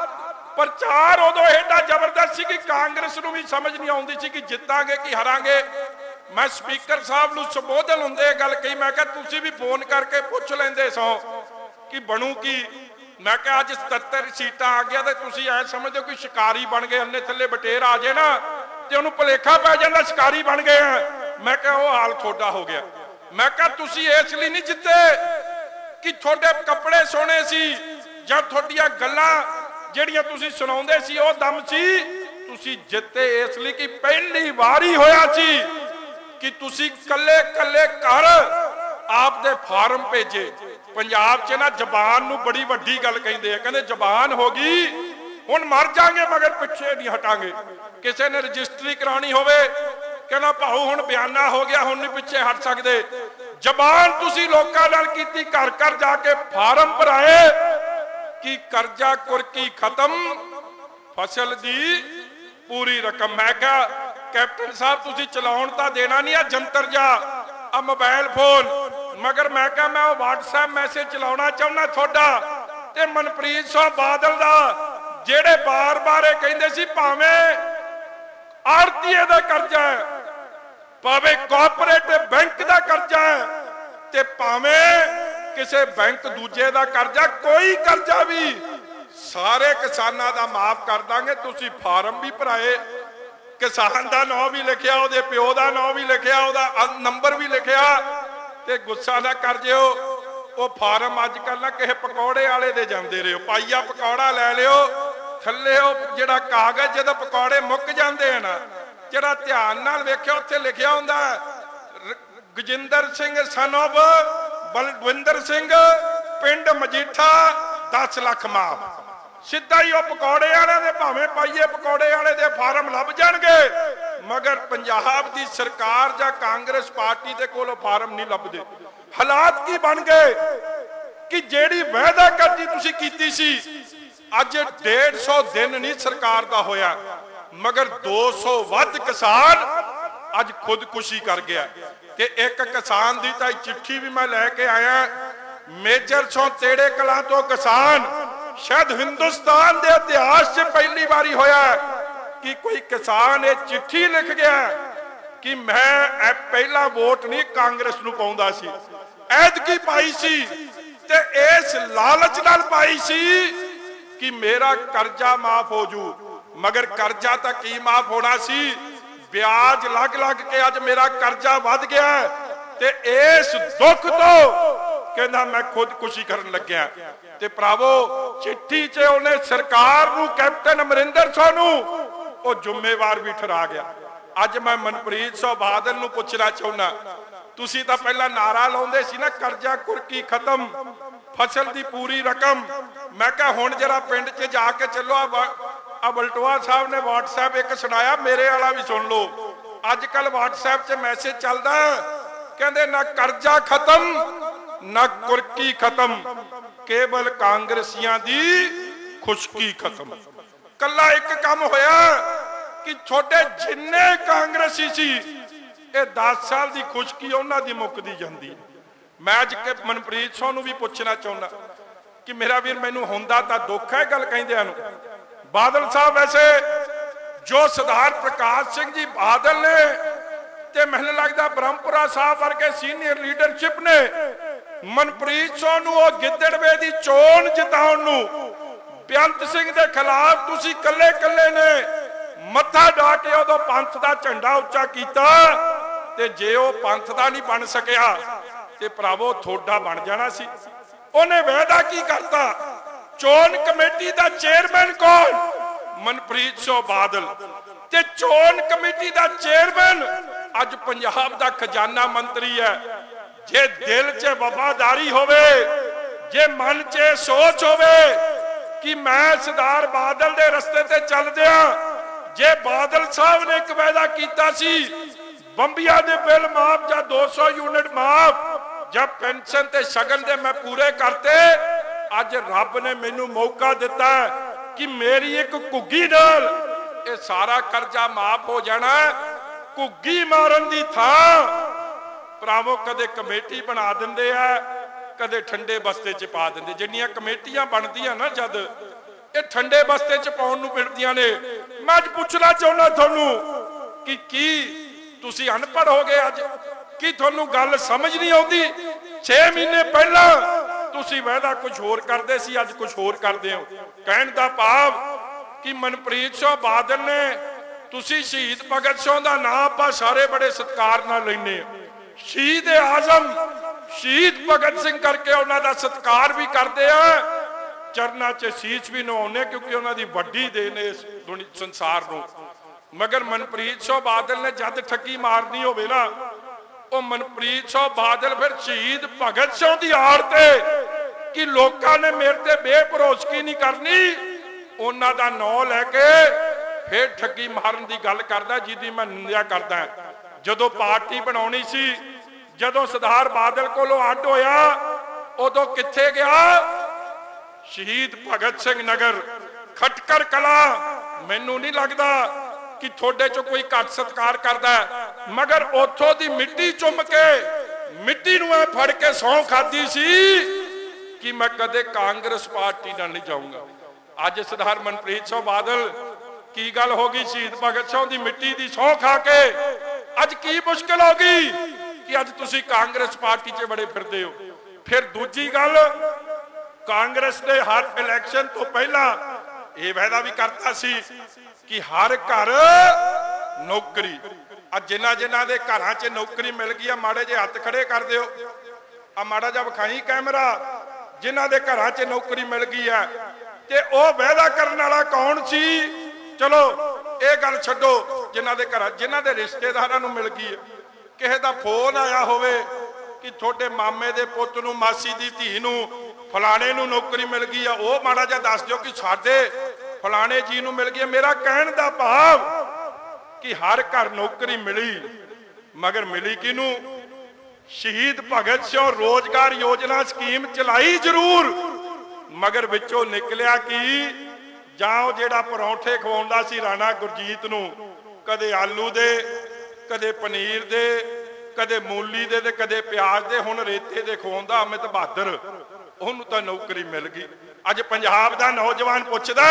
[SPEAKER 1] ਪ੍ਰਚਾਰ ਉਦੋਂ ਐਡਾ ਜ਼ਬਰਦਸਤ ਸੀ ਕਿ ਕਾਂਗਰਸ ਨੂੰ ਵੀ ਸਮਝ ਨਹੀਂ ਆਉਂਦੀ ਸੀ ਕਿ ਜਿੱਤਾਂਗੇ ਕਿ ਹਾਰਾਂਗੇ। ਮੈਂ ਸਪੀਕਰ ਸਾਹਿਬ ਨੂੰ ਸੰਬੋਧਨ ਹੁੰਦੇ ਇਹ ਗੱਲ ਕਹੀ, ਮੈਂ ਕਿਹਾ ਤੁਸੀਂ ਵੀ ਫੋਨ ਕਰਕੇ ਪੁੱਛ ਲੈਂਦੇ ਸੋ ਕਿ ਬਣੂ ਕੀ? ਮੈਂ ਕਿਹਾ ਅੱਜ 77 ਸੀਟਾਂ ਆ ਗਿਆ ਤੇ ਤੁਸੀਂ ਐ ਸਮਝਦੇ ਹੋ ਸ਼ਿਕਾਰੀ ਬਣ ਗਏ, ਅੰਨੇ ਥੱਲੇ ਬਟੇਰ ਆ ਜੇ ਨਾ, ਤੇ ਉਹਨੂੰ ਭਲੇਖਾ ਪੈ ਜਾਂਦਾ ਸ਼ਿਕਾਰੀ ਬਣ ਗਏ ਆ। ਮੈਂ ਕਿਹਾ ਉਹ ਹਾਲ ਤੁਹਾਡਾ ਹੋ ਗਿਆ। ਮੈਂ ਕਿਹਾ ਤੁਸੀਂ ਇਸ ਲਈ ਨਹੀਂ ਜਿੱਤੇ ਕਿ ਤੁਹਾਡੇ ਕੱਪੜੇ ਸੋਹਣੇ ਸੀ ਜਾਂ ਤੁਹਾਡੀਆਂ ਗੱਲਾਂ ਜਿਹੜੀਆਂ ਤੁਸੀਂ ਸੁਣਾਉਂਦੇ ਸੀ, ਉਹ ਦਮ ਸੀ। ਤੁਸੀਂ ਜਿੱਤੇ ਇਸ ਲਈ ਕਿ ਪਹਿਲੀ ਵਾਰੀ ਹੋਇਆ ਸੀ ਕਿ ਤੁਸੀਂ ਕੱਲੇ ਕੱਲੇ ਘਰ ਆਪ ਦੇ ਫਾਰਮ ਭੇਜੇ। ਪੰਜਾਬ 'ਚ ਨਾ ਜ਼ਬਾਨ ਨੂੰ ਬੜੀ ਵੱਡੀ ਗੱਲ ਕਹਿੰਦੇ ਆ। ਕਹਿੰਦੇ ਜ਼ਬਾਨ ਹੋ ਗਈ, ਹੁਣ ਮਰ ਜਾਾਂਗੇ ਮਗਰ ਪਿੱਛੇ ਨਹੀਂ ਹਟਾਂਗੇ। ਕਿਸੇ ਨੇ ਰਜਿਸਟਰੀ ਕਰਾਉਣੀ ਹੋਵੇ, ਕਹਿੰਦਾ ਭਾਉ ਹੁਣ ਬਿਆਨਾ ਹੋ ਗਿਆ, ਹੁਣ ਨਹੀਂ ਪਿੱਛੇ ਹਟ ਸਕਦੇ। ਜ਼ਬਾਨ ਤੁਸੀਂ ਲੋਕਾਂ ਨਾਲ ਕੀਤੀ, ਘਰ ਘਰ ਜਾ ਕੇ ਫਾਰਮ ਭਰਾਏ, ਕਿ ਕਰਜ਼ਾ ਕੁਰਕੀ ਖਤਮ, ਫਸਲ ਦੀ ਪੂਰੀ ਰਕਮ। ਮੈਂ ਕਿਹਾ, ਕੈਪਟਨ ਸਾਹਿਬ, ਤੁਸੀਂ ਚਲਾਉਣ ਤਾਂ ਦੇਣਾ ਨਹੀਂ ਆ ਜੰਤਰ ਜਾ ਆ ਮੋਬਾਈਲ ਫੋਨ। ਮਗਰ ਮੈਂ ਕਿਹਾ, ਮੈਂ ਉਹ WhatsApp ਮੈਸੇਜ ਚਲਾਉਣਾ ਚਾਹੁੰਦਾ ਤੁਹਾਡਾ ਤੇ ਮਨਪ੍ਰੀਤ ਸਿੰਘ ਬਾਦਲ ਦਾ, ਜਿਹੜੇ ਬਾਰ-ਬਾਰ ਇਹ ਕਹਿੰਦੇ ਸੀ ਭਾਵੇਂ ਆਰਤੀਏ ਦਾ ਕਰਜ਼ਾ ਹੈ, ਭਾਵੇਂ ਕੋਆਪਰੇਟਿਵ ਬੈਂਕ ਦਾ ਕਰਜ਼ਾ ਹੈ ਤੇ ਭਾਵੇਂ ਕਿਸੇ ਬੈਂਕ ਦੂਜੇ ਦਾ ਕਰਜ਼ਾ, ਕੋਈ ਕਰਜ਼ਾ ਵੀ ਸਾਰੇ ਕਿਸਾਨਾਂ ਦਾ ਮਾਫ ਕਰ ਦਾਂਗੇ। ਤੁਸੀਂ ਫਾਰਮ ਵੀ ਭਰਾਏ, ਕਿਸਾਨ ਦਾ ਨਾਮ ਵੀ ਲਿਖਿਆ, ਉਹਦੇ ਪਿਓ ਦਾ ਨਾਮ ਵੀ ਲਿਖਿਆ, ਉਹਦਾ ਨੰਬਰ ਵੀ ਲਿਖਿਆ। ਤੇ ਗੁੱਸਾ ਨਾ ਕਰ ਜਿਓ। ਉਹ ਫਾਰਮ ਅੱਜ ਕੱਲ ਨਾ ਕਿਸੇ ਪਕੌੜੇ ਵਾਲੇ ਦੇ ਜਾਂਦੇ ਰਿਓ। ਪਾਈਆ ਪਕੌੜਾ ਲੈ ਲਿਓ। ਥੱਲੇ ਉਹ ਜਿਹੜਾ ਕਾਗਜ਼ ਜਿਹਦਾ ਪਕੌੜੇ ਮੁੱਕ ਜਾਂਦੇ ਆ ਜਿਹੜਾ ਧਿਆਨ ਨਾਲ ਵੇਖਿਆ, ਉੱਥੇ ਲਿਖਿਆ ਹੁੰਦਾ ਗਜਿੰਦਰ ਸਿੰਘ ਸਨੋਬ ਬਲਵਿੰਦਰ ਸਿੰਘ, ਪਿੰਡ ਮਜੀਠਾ 10 ਲੱਖ ਮਾਫ ਸਿੱਧਾ ਹੀ ਉਹ ਪਕੌੜੇ ਵਾਲਿਆਂ ਦੇ ਭਾਵੇਂ ਪਾਈਏ, ਪਕੌੜੇ ਵਾਲੇ ਦੇ ਫਾਰਮ ਲੱਭ ਜਾਣਗੇ। ਮਗਰ ਪੰਜਾਬ ਦੀ ਸਰਕਾਰ ਜਾਂ ਕਾਂਗਰਸ ਪਾਰਟੀ ਦੇ ਕੋਲ ਫਾਰਮ ਨਹੀਂ ਲੱਭਦੇ। ਹਾਲਾਤ ਕੀ ਬਣ ਗਏ ਕਿ ਜਿਹੜੀ ਵਾਅਦਾ ਕਰਦੀ ਤੁਸੀਂ ਕੀਤੀ ਸੀ, ਅੱਜ 150 ਦਿਨ ਨਹੀਂ ਸਰਕਾਰ ਦਾ ਹੋਇਆ, ਮਗਰ 200 ਵੱਧ ਕਿਸਾਨ ਅੱਜ ਖੁਦਕੁਸ਼ੀ ਕਰ ਗਿਆ। ਤੇ ਇੱਕ ਕਿਸਾਨ ਦੀ ਤਾਂ ਚਿੱਠੀ ਵੀ ਮੈਂ ਲੈ ਕੇ ਆਇਆ, ਮੇਜਰ ਸੋਂ ਤੇੜੇ ਕਲਾਂ ਤੋਂ ਕਿਸਾਨ ਸ਼ਾਇਦ ਹਿੰਦੁਸਤਾਨ ਦੇ ਇਤਿਹਾਸ 'ਚ ਪਹਿਲੀ ਵਾਰੀ ਹੋਇਆ। ਕਿ ਕੋਈ ਕਿਸਾਨ ਇਹ ਚਿੱਠੀ ਲਿਖ ਗਿਆ ਕਿ ਮੈਂ ਇਹ ਪਹਿਲਾ ਵੋਟ ਨਹੀਂ ਕਾਂਗਰਸ ਨੂੰ ਪਾਉਂਦਾ ਸੀ। ਐਦ ਪਾਈ ਸੀ ਤੇ ਇਸ ਲਾਲਚ ਨਾਲ ਪਾਈ ਸੀ ਕਿ ਮੇਰਾ ਕਰਜ਼ਾ ਮਾਫ ਹੋ ਜੂ। ਮਗਰ ਕਰਜ਼ਾ ਤਾਂ ਕੀ ਮਾਫ ਹੋਣਾ ਸੀ? ਵਿਆਜ ਲੱਗ ਲੱਗ ਕੇ ਅੱਜ ਮੇਰਾ ਕਰਜ਼ਾ ਵੱਧ ਗਿਆ ਤੇ ਇਸ ਦੁੱਖ ਤੋਂ ਕਹਿੰਦਾ ਮੈਂ ਖੁਦਕੁਸ਼ੀ ਕਰਨ ਲੱਗਿਆ। ਤੇ ਭਰਾਵੋ, ਚਿੱਠੀ 'ਚ ਉਹਨੇ ਸਰਕਾਰ ਨੂੰ ਕੈਪਟਨ ਅਮਰਿੰਦਰ ਸਿੰਘ ਨੂੰ ਉਹ ਜ਼ਿੰਮੇਵਾਰ ਵੀ ਠਹਿਰਾ ਗਿਆ। ਅੱਜ ਮੈਂ ਮਨਪ੍ਰੀਤ ਸਿੰਘ ਬਾਦਲ ਨੂੰ ਪੁੱਛਣਾ ਚਾਹੁੰਦਾ ਤੁਸੀਂ ਤਾਂ ਪਹਿਲਾਂ ਨਾਰਾ ਲਾਉਂਦੇ ਸੀ ਨਾ, ਕਰਜ਼ਾ ਕੁਰਕੀ ਖਤਮ, ਫਸਲ ਦੀ ਪੂਰੀ ਰਕਮ। ਮੈਂ ਕਿਹਾ ਹੁਣ ਜਰਾ ਪਿੰਡ 'ਚ ਜਾ ਕੇ ਚੱਲੋ। ਆ ਬਲਟੋਆ ਸਾਹਿਬ ਨੇ WhatsApp ਇੱਕ ਸੁਣਾਇਆ, ਮੇਰੇ ਵਾਲਾ ਵੀ ਸੁਣ ਲਓ। ਅੱਜ ਕੱਲ WhatsApp 'ਚ ਮੈਸੇਜ ਚੱਲਦਾ ਕਹਿੰਦੇ ਨਾ ਕਰਜ਼ਾ ਖਤਮ, ਨਾ ਕੁਰਕੀ ਖਤਮ। ਕੇਵਲ ਕਾਂਗਰਸੀਆਂ ਦੀ ਖੁਸ਼ਕੀ ਖਤਮ। ਕੱਲਾ ਇੱਕ ਕੰਮ ਹੋਇਆ ਕਿ ਛੋਟੇ ਜਿੰਨੇ ਕਾਂਗਰਸੀ ਸੀ, ਇਹ 10 ਸਾਲ ਦੀ ਖੁਸ਼ਕੀ ਉਹਨਾਂ ਦੀ ਮੁੱਕਦੀ ਜਾਂਦੀ। ਮੈਂ ਅੱਜ ਕਿ ਮਨਪ੍ਰੀਤ ਸਿੰਘ ਨੂੰ ਵੀ ਪੁੱਛਣਾ ਚਾਹੁੰਦਾ ਕਿ ਮੇਰਾ ਵੀਰ ਮੈਨੂੰ ਹੁੰਦਾ ਤਾਂ ਦੁੱਖ ਹੈ ਗੱਲ ਕਹਿੰਦਿਆਂ ਨੂੰ। ਬਾਦਲ ਸਾਹਿਬ ਵੈਸੇ ਜੋ ਸਰਦਾਰ ਪ੍ਰਕਾਸ਼ ਸਿੰਘ ਜੀ ਬਾਦਲ ਨੇ ਤੇ ਮੈਨੂੰ ਲੱਗਦਾ ਬ੍ਰਹਮਪੁਰਾ ਸਾਹਿਬ ਵਰਗੇ ਸੀਨੀਅਰ ਲੀਡਰਸ਼ਿਪ ਨੇ, ਮਨਪ੍ਰੀਤ ਸਿੰਘ ਨੂੰ ਉਹ ਗਿੱਦੜਵੇ ਦੀ ਚੋਣ ਜਿਤਾਉਣ ਨੂੰ ਬੇਅੰਤ ਸਿੰਘ ਦੇ ਖਿਲਾਫ ਤੁਸੀਂ ਕੱਲੇ ਕੱਲੇ ਨੇ ਮੱਥਾ ਢਾ ਕੇ ਉਦੋਂ ਪੰਥ ਦਾ ਝੰਡਾ ਉੱਚਾ ਕੀਤਾ ਤੇ ਜੇ ਉਹ ਪੰਥ ਦਾ ਨਹੀਂ ਬਣ ਸਕਿਆ ਤੇ ਭਰਾਵੋ ਥੋੜਾ ਬਣ ਜਾਣਾ ਸੀ। ਉਹਨੇ ਵਾਅਦਾ ਕੀ ਕਰਤਾ? ਚੋਣ ਕਮੇਟੀ ਦਾ ਚੇਅਰਮੈਨ ਕੌਣ? ਮਨਪ੍ਰੀਤ ਸਿੰਘ ਬਾਦਲ। ਤੇ ਚੋਣ ਕਮੇਟੀ ਦਾ ਚੇਅਰਮੈਨ ਅੱਜ ਪੰਜਾਬ ਦਾ ਖਜ਼ਾਨਾ ਮੰਤਰੀ ਹੈ। ਜੇ ਦਿਲ 'ਚ ਵਫਾਦਾਰੀ ਹੋਵੇ, ਜੇ ਮਨ 'ਚ ਸੋਚ ਹੋਵੇ ਕਿ ਮੈਂ ਸਰਦਾਰ ਬਾਦਲ ਦੇ ਰਸਤੇ ਤੇ ਚੱਲਦਿਆਂ ਜੇ ਬਾਦਲ ਸਾਹਿਬ ਨੇ ਇੱਕ ਵਾਅਦਾ ਕੀਤਾ ਸੀ, ਬੰਬੀਆਂ ਦੇ ਬਿੱਲ ਮਾਫ ਜਾਂ 200 ਯੂਨਿਟ ਮਾਫ ਜਾਂ ਪੈਨਸ਼ਨ ਤੇ ਸ਼ਗਨ ਦੇ ਮੈਂ ਪੂਰੇ ਕਰਤੇ, ਅੱਜ ਰੱਬ ਨੇ ਮੈਨੂੰ ਮੌਕਾ ਦਿੱਤਾ ਕਿ ਮੇਰੀ ਇੱਕ ਘੁੱਗੀ ਨਾਲ ਇਹ ਸਾਰਾ ਕਰਜ਼ਾ ਮਾਫ ਹੋ ਜਾਣਾ, ਘੁੱਗੀ ਮਾਰਨ ਦੀ ਥਾਂ ਭਰਾਵੋ ਕਦੇ ਕਮੇਟੀ ਬਣਾ ਦਿੰਦੇ ਆ ਕਦੇ ਠੰਡੇ ਬਸਤੇ ਚ ਪਾ ਦਿੰਦੇ। ਜਿੰਨੀਆਂ ਕਮੇਟੀਆਂ ਬਣਦੀਆਂ ਨਾ ਜਦ, ਇਹ ਠੰਡੇ ਬਸਤੇ ਚ ਪਾਉਣ ਨੂੰ ਮਿਲਦੀਆਂ ਨੇ। ਮੈਂ ਅੱਜ ਪੁੱਛਣਾ ਚਾਹੁੰਦਾ ਤੁਹਾਨੂੰ ਕਿ ਕੀ ਤੁਸੀਂ ਅਨਪੜ੍ਹ ਹੋ ਗਏ ਅੱਜ? ਕੀ ਤੁਹਾਨੂੰ ਗੱਲ ਸਮਝ ਨਹੀਂ ਆਉਂਦੀ? 6 ਮਹੀਨੇ ਪਹਿਲਾਂ ਤੁਸੀਂ ਵਾਅਦਾ ਕੁਝ ਹੋਰ ਕਰਦੇ ਸੀ, ਅੱਜ ਕੁਝ ਹੋਰ ਕਰਦੇ ਹੋ। ਕਹਿਣ ਦਾ ਭਾਵ ਕਿ ਮਨਪ੍ਰੀਤ ਸਿੰਘ ਬਾਦਲ ਨੇ ਤੁਸੀਂ ਸ਼ਹੀਦ ਭਗਤ ਸਿੰਘ ਦਾ ਨਾਮ ਆਪਾਂ ਸਾਰੇ ਬੜੇ ਸਤਿਕਾਰ ਨਾਲ ਲੈਨੇ ਸ਼ਹੀਦ ਆਜ਼ਮ ਸ਼ਹੀਦ ਭਗਤ ਸਿੰਘ ਕਰਕੇ ਉਹਨਾਂ ਦਾ ਸਤਿਕਾਰ ਵੀ ਕਰਦੇ ਆ। ਚਰਨਾਂ 'ਚ ਸੀਸ ਵੀ ਨਵਾਉਨੇ ਕਿਉਂਕਿ ਉਹਨਾਂ ਦੀ ਵੱਡੀ ਦੇਣ ਇਸ ਦੁਨੀ, ਸੰਸਾਰ ਨੂੰ। ਮਗਰ ਮਨਪ੍ਰੀਤ ਸਿੰਘ ਬਾਦਲ ਨੇ ਜਦ ਠੱਗੀ ਮਾਰਨੀ ਹੋਵੇ ਨਾ, ਉਹ ਮਨਪ੍ਰੀਤ ਸਿੰਘ ਬਾਦਲ ਫਿਰ ਸ਼ਹੀਦ ਭਗਤ ਸਿੰਘ ਦੀ ਆੜ ਤੇ ਕਿ ਲੋਕਾਂ ਨੇ ਮੇਰੇ ਤੇ ਬੇਭਰੋਸਗੀ ਨਹੀਂ ਕਰਨੀ। ਉਹਨਾਂ ਦਾ ਨਾਂ ਲੈ ਕੇ ਫਿਰ ਠੱਗੀ ਮਾਰਨ ਦੀ ਗੱਲ ਕਰਦਾ, ਜਿਹਦੀ ਮੈਂ ਨਿੰਦਿਆ ਕਰਦਾ। ਜਦੋਂ ਪਾਰਟੀ ਬਣਾਉਣੀ ਸੀ ਜਦੋਂ ਸਰਦਾਰ ਬਾਦਲ ਕੋਲੋਂ ਅੱਡ ਹੋਇਆ, ਉਦੋਂ ਕਿੱਥੇ ਗਿਆ? ਸ਼ਹੀਦ ਭਗਤ ਸਿੰਘ ਨਗਰ ਖਟਕਰ ਕਲਾ। ਮੈਨੂੰ ਨਹੀਂ ਲੱਗਦਾ ਕਿ ਤੁਹਾਡੇ ਚੋਂ ਕੋਈ ਘੱਟ ਸਤਕਾਰ ਕਰਦਾ ਮਗਰ ਉੱਥੋਂ ਦੀ ਮਿੱਟੀ ਚੁੰਮ ਕੇ, ਮਿੱਟੀ ਨੂੰ ਐ ਫੜ ਕੇ ਸੌਂ ਖਾਦੀ ਸੀ ਕਿ ਮੈਂ ਕਦੇ ਕਾਂਗਰਸ ਪਾਰਟੀ ਨਾਲ ਨਹੀਂ ਜਾਊਂਗਾ। ਅੱਜ ਸਰਦਾਰ ਮਨਪ੍ਰੀਤ ਸਿੰਘ ਬਾਦਲ ਕੀ ਗੱਲ ਹੋ ਗਈ? ਸ਼ਹੀਦ ਭਗਤ ਸਿੰਘ ਦੀ ਮਿੱਟੀ ਦੀ ਸੌਂ ਖਾ ਕੇ। ਅੱਜ ਕੀ ਮੁਸ਼ਕਲ ਹੋ ਗਈ? ਕਿ ਅੱਜ ਤੁਸੀਂ ਕਾਂਗਰਸ ਪਾਰਟੀ 'ਚ ਬੜੇ ਫਿਰਦੇ ਹੋ। ਫਿਰ ਦੂਜੀ ਗੱਲ, ਕਾਂਗਰਸ ਨੇ ਹਰ ਇਲੈਕਸ਼ਨ ਤੋਂ ਪਹਿਲਾਂ ਇਹ ਵਾਅਦਾ ਵੀ ਕਰਤਾ ਸੀ ਕਿ ਹਰ ਘਰ ਨੌਕਰੀ। ਆ ਜਿਨ੍ਹਾਂ ਜਿਨ੍ਹਾਂ ਦੇ ਘਰਾਂ 'ਚ ਨੌਕਰੀ ਮਿਲ ਗਈ ਆ, ਮਾੜੇ ਜੇ ਹੱਥ ਖੜੇ ਕਰ ਦਿਓ। ਆ ਮਾੜਾ ਜਿਹਾ ਵਿਖਾਈ ਕੈਮਰਾ, ਜਿਨ੍ਹਾਂ ਦੇ ਘਰਾਂ 'ਚ ਨੌਕਰੀ ਮਿਲ ਗਈ ਆ। ਤੇ ਉਹ ਵਾਅਦਾ ਕਰਨ ਵਾਲਾ ਕੌਣ ਸੀ? ਚਲੋ, ਇਹ ਗੱਲ ਛੱਡੋ, ਜਿਨ੍ਹਾਂ ਦੇ ਘਰਾਂ ਜਿਨ੍ਹਾਂ ਦੇ ਰਿਸ਼ਤੇਦਾਰਾਂ ਨੂੰ ਮਿਲ ਗਈ ਹੈ ਕਿਸੇ ਦਾ ਫੋਨ ਆਇਆ ਹੋਵੇ ਕਿ ਤੁਹਾਡੇ ਮਾਮੇ ਦੇ ਪੁੱਤ ਨੂੰ, ਮਾਸੀ ਦੀ ਧੀ ਨੂੰ ਫਲਾਣੇ ਨੂੰ ਨੌਕਰੀ ਮਿਲ ਗਈ ਆ, ਉਹ ਮਾੜਾ ਜਿਹਾ ਦੱਸ ਦਿਓ ਕਿ ਸਾਡੇ ਫਲਾਣੇ ਜੀ ਨੂੰ ਮਿਲ ਗਈ ਮੇਰਾ ਕਹਿਣ ਦਾ ਭਾਵ ਕਿ ਹਰ ਘਰ ਨੌਕਰੀ ਮਿਲੀ, ਮਗਰ ਮਿਲੀ ਕਿਨੂੰ ਸ਼ਹੀਦ ਭਗਤ ਸਿੰਘ ਰੋਜ਼ਗਾਰ ਯੋਜਨਾ ਸਕੀਮ ਚਲਾਈ ਜ਼ਰੂਰ, ਮਗਰ ਵਿੱਚੋਂ ਨਿਕਲਿਆ ਕਿ? ਜਾਂ ਉਹ ਜਿਹੜਾ ਪਰੌਂਠੇ ਖਵਾਉਂਦਾ ਸੀ ਰਾਣਾ ਗੁਰਜੀਤ ਨੂੰ, ਕਦੇ ਆਲੂ ਦੇ ਕਦੇ ਪਨੀਰ ਦੇ, ਕਦੇ ਮੂਲੀ ਦੇ ਤੇ ਕਦੇ ਪਿਆਜ਼ ਦੇ, ਹੁਣ ਰੇਤੇ ਦੇ ਖਵਾਉਂਦਾ ਅਮਿਤ ਬਹਾਦਰ। ਉਹਨੂੰ ਤਾਂ ਨੌਕਰੀ ਮਿਲ ਗਈ। ਅੱਜ ਪੰਜਾਬ ਦਾ ਨੌਜਵਾਨ ਪੁੱਛਦਾ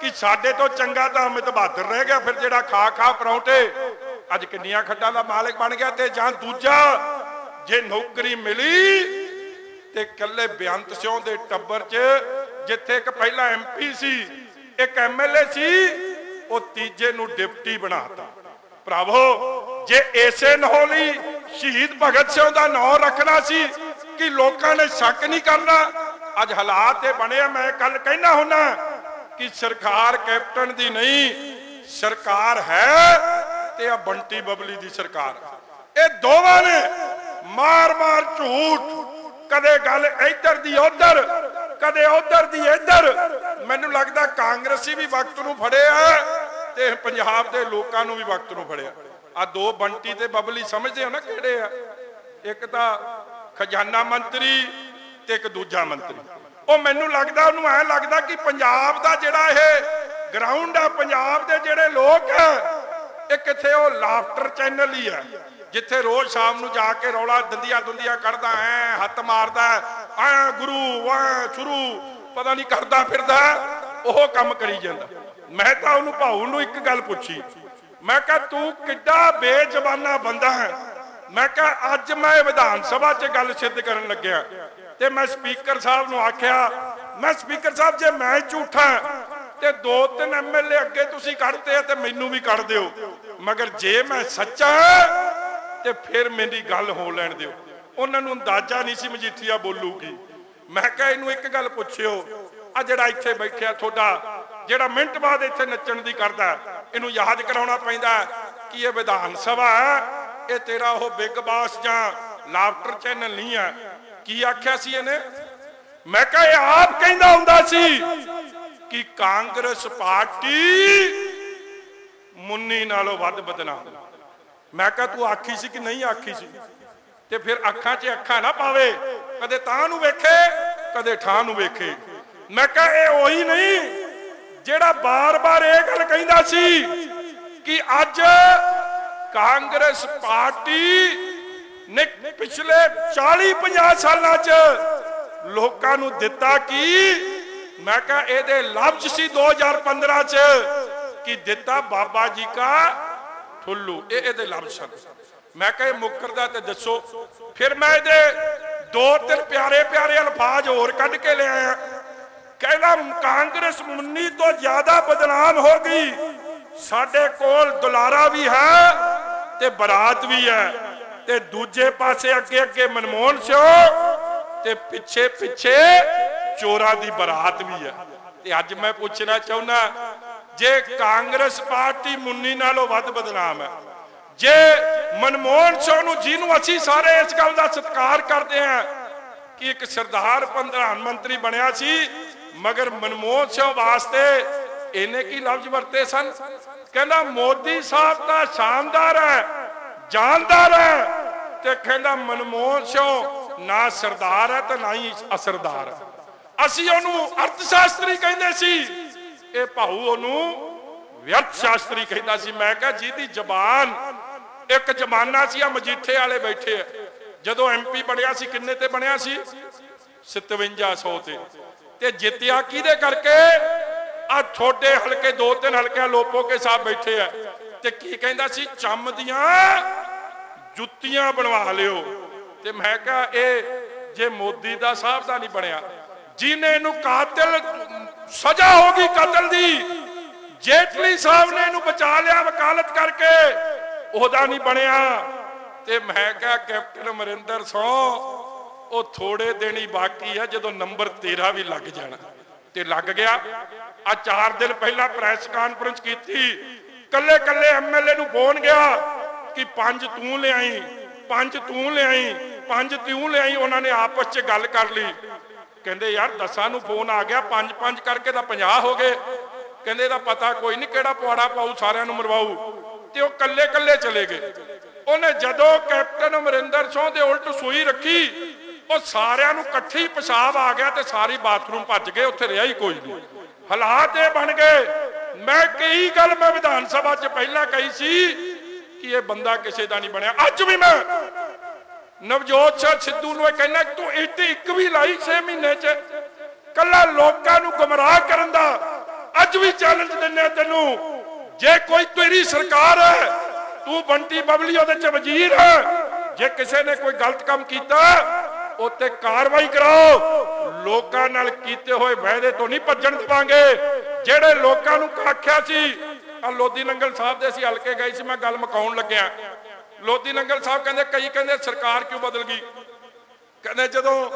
[SPEAKER 1] ਕਿ ਸਾਡੇ ਤੋਂ ਚੰਗਾ ਤਾਂ ਅਮਿਤ ਬਹਾਦਰ ਰਹਿ ਗਿਆ, ਫਿਰ ਜਿਹੜਾ ਖਾ ਖਾ ਪਰੌਂਠੇ, ਅੱਜ ਕਿੰਨੀਆਂ ਖੱਡਾਂ ਦਾ ਮਾਲਕ ਬਣ ਗਿਆ ਤੇ ਜਾਂ ਦੂਜਾ, ਜੇ ਨੌਕਰੀ ਮਿਲੀ ਤੇ ਕੱਲੇ ਬੇਅੰਤ ਸਿੰਘ ਦੇ ਟੱਬਰ 'ਚ, ਜਿੱਥੇ ਇੱਕ ਪਹਿਲਾ ਐਮਪੀ ਸੀ, ਇੱਕ ਐਮਐਲਏ ਸੀ, ਉਹ ਤੀਜੇ ਨੂੰ ਡਿਪਟੀ ਬਣਾਤਾ। ਭਰਾਵੋ, ਜੇ ਐਸੇ ਨਹੋਲੀ ਸ਼ਹੀਦ ਭਗਤ ਸਿੰਘ ਦਾ ਨਾਮ ਰੱਖਣਾ ਸੀ ਕਿ ਲੋਕਾਂ ਨੇ ਸ਼ੱਕ ਨਹੀਂ ਕਰਨਾ, ਅੱਜ ਹਾਲਾਤ ਇਹ ਬਣੇ ਮੈਂ ਕੱਲ ਕਹਿਣਾ ਹੁੰਨਾ ਕਿ ਸਰਕਾਰ ਕੈਪਟਨ ਦੀ ਨਹੀਂ, ਸਰਕਾਰ ਹੈ ਤੇ ਆ ਬੰਟੀ ਬਬਲੀ ਦੀ ਸਰਕਾਰ। ਇਹ ਦੋਵਾਂ ਨੇ ਮਾਰ-ਮਾਰ ਝੂਠ, ਕਦੇ ਗੱਲ ਇੱਧਰ ਦੀ ਉੱਧਰ, ਕਦੇ ਉੱਧਰ ਦੀ ਇੱਧਰ। ਮੈਨੂੰ ਲੱਗਦਾ ਕਾਂਗਰਸੀ ਵੀ ਵਕਤ ਨੂੰ ਫੜਿਆ ਤੇ ਪੰਜਾਬ ਦੇ ਲੋਕਾਂ ਨੂੰ ਵੀ ਵਕਤ ਨੂੰ ਫੜਿਆ। ਆ ਦੋ ਬੰਟੀ ਤੇ ਬਬਲੀ ਸਮਝਦੇ ਹੋ ਨਾ ਕਿਹੜੇ ਆ? ਇੱਕ ਤਾਂ ਖਜ਼ਾਨਾ ਮੰਤਰੀ ਤੇ ਇੱਕ ਦੂਜਾ ਮੰਤਰੀ। ਉਹ ਮੈਨੂੰ ਲੱਗਦਾ, ਉਹਨੂੰ ਐ ਲੱਗਦਾ ਕਿ ਪੰਜਾਬ ਦਾ ਜਿਹੜਾ ਇਹ ਗਰਾਊਂਡ ਆ, ਪੰਜਾਬ ਦੇ ਜਿਹੜੇ ਲੋਕ ਆ, ਇਹ ਕਿੱਥੇ ਉਹ ਲਾਫਟਰ ਚੈਨਲ ਹੀ ਆ। ਜਿੱਥੇ ਰੋਜ਼ ਸ਼ਾਮ ਨੂੰ ਜਾ ਕੇ ਰੌਲਾ ਦੰਦੀਆਂ ਦੁੰਦੀਆਂ ਕੱਢਦਾ, ਐ ਹੱਥ ਮਾਰਦਾ, ਐ ਗੁਰੂ, ਐ ਸ਼ੁਰੂ, ਪਤਾ ਨਹੀਂ ਕਰਦਾ ਫਿਰਦਾ, ਉਹ ਕੰਮ ਕਰੀ ਜਾਂਦਾ। ਮੈਂ ਤਾਂ ਉਹਨੂੰ ਭਾਊ ਨੂੰ ਇੱਕ ਗੱਲ ਪੁੱਛੀ। ਮੈਂ ਕਿਹਾ, ਤੂੰ ਕਿੱਡਾ ਬੇਜ਼ਬਾਨਾ ਬੰਦਾ ਹੈ। ਮੈਂ ਕਿਹਾ, ਅੱਜ ਮੈਂ ਵਿਧਾਨ ਸਭਾ 'ਚ ਗੱਲ ਸਿੱਧ ਕਰਨ ਲੱਗਿਆ। ਤੇ ਮੈਂ ਸਪੀਕਰ ਸਾਹਿਬ ਨੂੰ ਆਖਿਆ, ਮੈਂ ਸਪੀਕਰ ਸਾਹਿਬ, ਜੇ ਮੈਂ ਝੂਠਾ ਤੇ ਦੋ ਤਿੰਨ ਐਮਐਲਏ ਅੱਗੇ ਤੁਸੀਂ ਕੱਢਦੇ ਤੇ ਮੈਨੂੰ ਵੀ ਕੱਢ ਦਿਓ। ਮਗਰ ਜੇ ਮੈਂ ਸੱਚਾ ਤੇ ਫਿਰ ਮੇਰੀ ਗੱਲ ਹੋ ਲੈਣ ਦਿਓ। ਉਹਨਾਂ ਨੂੰ ਅੰਦਾਜ਼ਾ ਨਹੀਂ ਸੀ ਮਜੀਠੀਆ ਬੋਲੂਗੀ। ਮੈਂ ਕਿਹਾ, ਇਹਨੂੰ ਇੱਕ ਗੱਲ ਪੁੱਛਿਓ। ਆ ਜਿਹੜਾ ਇੱਥੇ ਬੈਠਿਆ ਤੁਹਾਡਾ ਜਿਹੜਾ ਮਿੰਟ ਬਾਅਦ ਇੱਥੇ ਨੱਚਣ ਦੀ ਕਰਦਾ ਇਹਨੂੰ ਯਾਦ ਕਰਾਉਣਾ ਪੈਂਦਾ ਕਿ ਇਹ ਵਿਧਾਨ ਸਭਾ ਹੈ, ਇਹ ਤੇਰਾ ਉਹ ਬਿਗ ਬਾਸ ਜਾਂ ਲਾਫਟਰ ਚੈਨਲ ਨਹੀਂ ਹੈ। ਕੀ ਆਖਿਆ ਸੀ ਇਹਨੇ? ਮੈਂ ਕਿਹਾ ਇਹ ਆਪ ਕਹਿੰਦਾ ਹੁੰਦਾ ਸੀ ਕਿ ਕਾਂਗਰਸ ਪਾਰਟੀ ਮੁੰਨੀ ਨਾਲੋਂ ਵੱਧ ਬਦਨਾਮ। ਮੈਂ ਕਿਹਾ ਤੂੰ ਆਖੀ ਸੀ ਕਿ ਨਹੀਂ ਆਖੀ ਸੀ? ਤੇ ਫਿਰ ਅੱਖਾਂ 'ਚ ਅੱਖਾਂ ਨਾ ਪਾਵੇ, ਕਦੇ ਤਾਂ ਨੂੰ ਵੇਖੇ, ਕਦੇ ਠਾਂ ਨੂੰ ਵੇਖੇ। ਮੈਂ ਕਿਹਾ ਇਹ ਉਹੀ ਨਹੀਂ ਜਿਹੜਾ ਬਾਰ-ਬਾਰ ਇਹ ਗੱਲ ਕਹਿੰਦਾ ਸੀ ਕਿ ਅੱਜ ਕਾਂਗਰਸ ਪਾਰਟੀ ਨੇ ਪਿਛਲੇ 40-50 ਸਾਲਾਂ 'ਚ ਲੋਕਾਂ ਨੂੰ ਦਿੱਤਾ ਕੀ? ਮੈਂ ਕਿਹਾ ਇਹਦੇ ਲਫ਼ਜ਼ ਸੀ 2015 'ਚ ਕਿ ਦਿੱਤਾ ਬਾਬਾ ਜੀ ਕਾ ਠੁੱਲੂ। ਇਹ ਇਹਦੇ ਲਫ਼ਜ਼ ਸਨ। ਮੈਂ ਕਿਹਾ ਇਹ ਮੁੱਕਰਦਾ ਤੇ ਦੱਸੋ। ਫਿਰ ਮੈਂ ਇਹਦੇ ਦੋ ਤਿੰਨ ਪਿਆਰੇ ਪਿਆਰੇ ਅਲਫਾਜ਼ ਹੋਰ ਕੱਢ ਕੇ ਲਿਆਇਆ। ਕਹਿੰਦਾ ਕਾਂਗਰਸ ਮੁੰਨੀ ਤੋਂ ਜ਼ਿਆਦਾ ਬਦਨਾਮ ਹੋ ਗਈ। ਸਾਡੇ ਕੋਲ ਦੁਲਾਰਾ ਵੀ ਹੈ ਤੇ ਬਰਾਤ ਵੀ ਹੈ। ਤੇ ਦੂਜੇ ਪਾਸੇ ਅੱਗੇ ਅੱਗੇ ਮਨਮੋਹਨ ਸਿੰਘ ਤੇ ਪਿੱਛੇ ਪਿੱਛੇ ਚੋਰਾਂ ਦੀ ਬਰਾਤ ਵੀ ਹੈ। ਤੇ ਅੱਜ ਮੈਂ ਪੁੱਛਣਾ ਚਾਹੁੰਦਾ, ਜੇ ਕਾਂਗਰਸ ਪਾਰਟੀ ਮੁੰਨੀ ਨਾਲੋਂ ਵੱਧ ਬਦਨਾਮ ਹੈ, ਜੇ ਮਨਮੋਹਨ ਸਿੰਘ ਨੂੰ ਜਿਹਨੂੰ ਅਸੀਂ ਸਾਰੇ ਇਸ ਗੱਲ ਦਾ ਸਤਿਕਾਰ ਕਰਦੇ ਹਾਂ ਕਿ ਇੱਕ ਸਰਦਾਰ, ਪ੍ਰਧਾਨ ਮੰਤਰੀ ਬਣਿਆ ਸੀ ਮਗਰ ਮਨਮੋਹਨ ਸਿੰਘ ਵਾਸਤੇ ਇਹਨੇ ਕੀ ਲਫ਼ਜ਼ ਵਰਤੇ ਸਨ? ਕਹਿੰਦਾ, ਮੋਦੀ ਸਾਹਿਬ ਤਾਂ ਸ਼ਾਨਦਾਰ ਹੈ, ਜਾਨਦਾਰ ਹੈ ਤੇ ਕਹਿੰਦਾ, ਮਨਮੋਹਨ ਸਿੰਘ ਨਾ ਸਰਦਾਰ ਹੈ ਤੇ ਨਾ ਹੀ ਅਸਰਦਾਰ ਹੈ। ਅਸੀਂ ਉਹਨੂੰ ਅਰਥ ਸ਼ਾਸਤਰੀ ਕਹਿੰਦੇ ਸੀ। ਇਹ ਭਾਊ ਉਹਨੂੰ ਵਿਅਰਥ ਸ਼ਾਸਤਰੀ ਕਹਿੰਦਾ ਸੀ। ਮੈਂ ਕਿਹਾ, ਜਿਹਦੀ ਜ਼ਬਾਨ ਇੱਕ ਜ਼ਮਾਨਾ ਸੀ ਆ ਮਜੀਠੇ ਵਾਲੇ ਬੈਠੇ ਆ। ਜਦੋਂ ਐਮਪੀ ਬਣਿਆ ਸੀ, ਕਿੰਨੇ ਤੇ ਬਣਿਆ ਸੀ? 5700 ਤੇ। ਤੇ ਜਿੱਤਿਆ ਕਿਹਦੇ ਕਰਕੇ? ਆ ਛੋਟੇ ਹਲਕੇ, ਦੋ ਤਿੰਨ ਹਲਕਿਆਂ ਲੋਪੋ ਕੇ ਸਾਹਿਬ ਬੈਠੇ ਆ। ਤੇ ਕੀ ਕਹਿੰਦਾ ਸੀ? ਚੰਮ ਦੀਆਂ ਜੁੱਤੀਆਂ ਬਣਵਾ ਲਿਓ। ਤੇ ਮੈਂ ਕਿਹਾ, ਇਹ ਜੇ ਮੋਦੀ ਦਾ ਸਾਹਿਬ ਦਾ ਨਹੀਂ ਬਣਿਆ। ਜਿਹਨੇ ਇਹਨੂੰ ਕਾਤਲ, ਸਜ਼ਾ ਹੋ ਗਈ ਕਤਲ ਦੀ। ਜੇਟਲੀ ਸਾਹਿਬ ਨੇ ਇਹਨੂੰ ਬਚਾ ਲਿਆ ਵਕਾਲਤ ਕਰਕੇ। ਉਹਦਾ ਨਹੀਂ ਬਣਿਆ। ਤੇ ਮੈਂ ਕਿਹਾ, ਕੈਪਟਨ ਅਮਰਿੰਦਰ ਸੋ ਉਹ ਥੋੜੇ ਦਿਨ ਹੀ ਬਾਕੀ ਆ, ਜਦੋਂ ਨੰਬਰ 13 ਵੀ ਲੱਗ ਜਾਣਾ। ਤੇ ਲੱਗ ਗਿਆ। ਆ 4 ਦਿਨ ਪਹਿਲਾਂ ਪ੍ਰੈਸ ਕਾਨਫਰੰਸ ਕੀਤੀ। ਕੱਲੇ ਕੱਲੇ ਐਮਐਲਏ ਨੂੰ ਫੋਨ ਗਿਆ ਕਿ ਪੰਜ ਤੂੰ ਲਿਆਈ, ਪੰਜ ਤੂੰ ਲਿਆਈ, ਪੰਜ ਤੂੰ ਲਿਆਈ, ਉਹਨਾਂ ਨੇ ਆਪਸ 'ਚ ਗੱਲ ਕਰ ਲਈ। ਕਹਿੰਦੇ, ਯਾਰ, ਦਸਾਂ ਨੂੰ ਫੋਨ ਆ ਗਿਆ ਪੰਜ ਪੰਜ ਕਰਕੇ ਤਾਂ 50 ਹੋ ਗਏ। ਕਹਿੰਦੇ, ਇਹਦਾ ਪਤਾ ਕੋਈ ਨਹੀਂ ਕਿਹੜਾ ਪੁਆੜਾ ਪਾਉ ਸਾਰਿਆਂ ਨੂੰ ਮਰਵਾਉ ਤੇ ਉਹ ਕੱਲੇ ਕੱਲੇ ਚਲੇ ਗਏ। ਉਹਨੇ ਜਦੋਂ ਕੈਪਟਨ ਅਮਰਿੰਦਰ ਸਿੰਘ ਦੇ ਉਲਟ ਸੂਈ ਰੱਖੀ ਉਹ ਸਾਰਿਆਂ ਨੂੰ ਇਕੱਠੇ ਹੀ ਪਿਸ਼ਾਬ ਆ ਗਿਆ ਤੇ ਸਾਰੀ ਬਾਥਰੂਮ ਭੱਜ ਗਏ, ਉੱਥੇ ਰਿਹਾ ਹੀ ਕੋਈ ਨਹੀਂ। ਹਾਲਾਤ ਇਹ ਬਣ ਗਏ। ਮੈਂ ਕਈ ਗੱਲ ਮੈਂ ਵਿਧਾਨ ਸਭਾ 'ਚ ਪਹਿਲਾਂ ਕਹੀ ਸੀ ਕਿ ਇਹ ਬੰਦਾ ਕਿਸੇ ਦਾ ਨਹੀਂ ਬਣਿਆ। ਅੱਜ ਵੀ ਮੈਂ ਨਵਜੋਤ ਸਿੰਘ ਸਿੱਧੂ ਨੂੰ ਇਹ ਕਹਿੰਦਾ, ਤੂੰ ਇੱਥੇ ਇੱਕ ਵੀ ਲਾਈ 6 ਮਹੀਨੇ 'ਚ, ਕੱਲਾ ਲੋਕਾਂ ਨੂੰ ਗਮਰਾਹ ਕਰਨ ਦਾ ਅੱਜ ਵੀ ਚੈਲੰਜ ਦਿੰਨੇ ਤੈਨੂੰ। ਜੇ ਕੋਈ ਤੇਰੀ ਸਰਕਾਰ ਹੈ, ਤੂੰ ਬੰਟੀ ਬਬਲੀ ਉਹਦੇ 'ਚ ਵਜ਼ੀਰ ਹੈ। ਜੇ ਕਿਸੇ ਨੇ ਕੋਈ ਗਲਤ ਕੰਮ ਕੀਤਾ ਉੱਤੇ ਕਾਰਵਾਈ ਕਰਾਓ। ਲੋਕਾਂ ਨਾਲ ਕੀਤੇ ਹੋਏ ਵਾਅਦੇ ਤੋਂ ਨਹੀਂ ਭੱਜਣ ਦਵਾਂਗੇ। ਜਿਹੜੇ ਲੋਕਾਂ ਨੂੰ ਆਖਿਆ ਸੀ ਆ ਲੋਦੀ ਨੰਗਲ ਸਾਹਿਬ ਦੇ ਅਸੀਂ ਹਲਕੇ ਗਏ ਸੀ, ਮੈਂ ਗੱਲ ਮਕਾਉਣ ਲੱਗਿਆ। ਲੋਦੀ ਨੰਗਲ ਸਾਹਿਬ ਕਹਿੰਦੇ, ਕਈ ਕਹਿੰਦੇ ਸਰਕਾਰ ਕਿਉਂ ਬਦਲ ਗਈ? ਕਹਿੰਦੇ ਜਦੋਂ